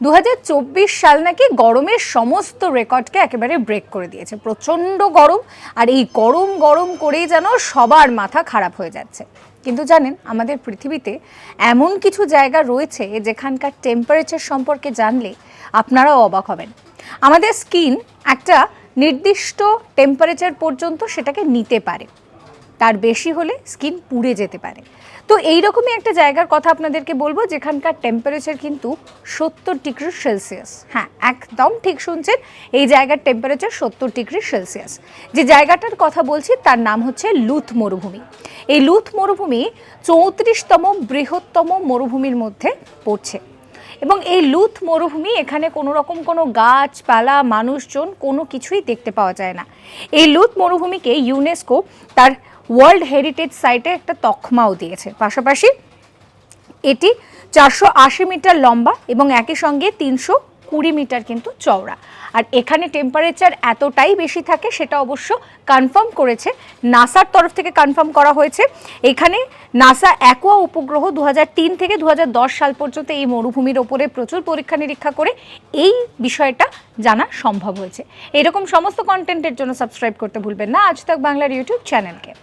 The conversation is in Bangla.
দু হাজার চব্বিশ সাল নাকি গরমের সমস্ত রেকর্ডকে একেবারে ব্রেক করে দিয়েছে। প্রচণ্ড গরম আর এই গরম গরম করেই যেন সবার মাথা খারাপ হয়ে যাচ্ছে। কিন্তু জানেন, আমাদের পৃথিবীতে এমন কিছু জায়গা রয়েছে যেখানকার টেম্পারেচার সম্পর্কে জানলে আপনারাও অবাক হবেন। আমাদের স্কিন একটা নির্দিষ্ট টেম্পারেচার পর্যন্ত সেটাকে নিতে পারে। তার বেশি হলে স্কিন পুড়ে যেতে পারে। তো এইরকমই একটা জায়গার কথা আপনাদেরকে বলব, যেখানকার টেম্পারেচার কিন্তু সত্তর ডিগ্রি সেলসিয়াস। হ্যাঁ একদম ঠিক শুনছেন, এই জায়গার টেম্পারেচার সত্তর ডিগ্রি সেলসিয়াস। যে জায়গাটার কথা বলছি, তার নাম হচ্ছে লুথ মরুভূমি। এই লুথ মরুভূমি চৌত্রিশতম বৃহত্তম মরুভূমির মধ্যে পড়ছে। এবং এই লুথ মরুভূমি, এখানে কোনো রকম কোনো গাছপালা, মানুষজন কোনো কিছুই দেখতে পাওয়া যায় না। এই লুথ মরুভূমিকে ইউনেস্কো তার ওয়ার্ল্ড হেরিটেজ সাইটে একটা তকমাও দিয়েছে। পাশাপাশি এটি চারশো আশি মিটার লম্বা এবং একই সঙ্গে তিনশো কুড়ি মিটার কিন্তু চওড়া। আর এখানে টেম্পারেচার এতটাই বেশি থাকে, সেটা অবশ্য কনফার্ম করেছে, নাসার তরফ থেকে কনফার্ম করা হয়েছে। এখানে নাসা অ্যাকোয়া উপগ্রহ দু হাজার তিন থেকে দু হাজার দশ সাল পর্যন্ত এই মরুভূমির ওপরে প্রচুর পরীক্ষা নিরীক্ষা করে এই বিষয়টা জানা সম্ভব হয়েছে। এরকম সমস্ত কন্টেন্টের জন্য সাবস্ক্রাইব করতে ভুলবেন না। আজ তাক বাংলার ইউটিউব চ্যানেলকে